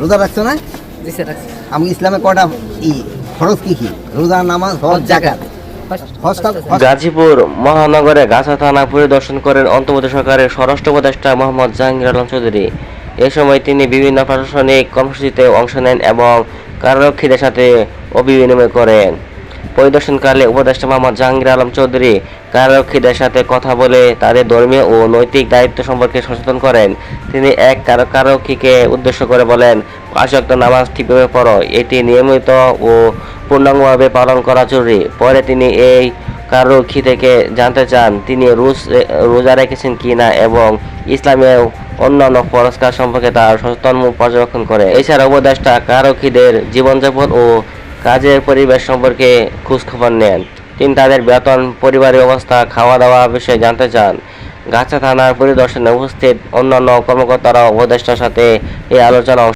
রোজা রাখছো না? আমি ইসলামে কটা ই খরচ কি কি? রোজা নামাজ হজ জাকাত গাজীপুর মহানগরে গাছা থানা পরিদর্শন করেন অন্তর্বর্তী সরকারের স্বরাষ্ট্র উপদেষ্টা মোহাম্মদ জাহাঙ্গীর আলম চৌধুরী। এ সময় তিনি বিভিন্ন প্রশাসনিক কর্মসূচিতে অংশ নেন এবং কারারক্ষীদের সাথে অভিবিনিময় করেন। পরিদর্শনকালে উপদেষ্টা মোহাম্মদ জাহাঙ্গীর আলম চৌধুরী কারারক্ষীদের সাথে কথা বলে তাদের ধর্মীয় ও নৈতিক দায়িত্ব সম্পর্কে সচেতন করেন। তিনি এক কার- কারারক্ষীকে উদ্দেশ্য করে বলেন পাঁচক্ত নামাজ ঠিকভাবে পড়ো, এটি নিয়মিত ও পূর্ণাঙ্গভাবে পালন করা জরুরি। পরে তিনি এই কারোক্ষী থেকে জানতে চান, তিনি রোজ, রোজা রেখেছেন কিনা এবং ইসলামের অন্যান্য পুরস্কার সম্পর্কে তার সচেতন পর্যবেক্ষণ করে। এছাড়া উপদেষ্টা কারক্ষীদের জীবনযাপন ও কাজের পরিবেশ সম্পর্কে খোঁজখবর নেন। তিনি তাদের বেতন, পরিবারের অবস্থা খাওয়া দাওয়া বিষয়ে জানতে চান। গাছা থানার পরিদর্শনে উপস্থিত অন্যান্য কর্মকর্তারা উপদেষ্টার সাথে এই আলোচনা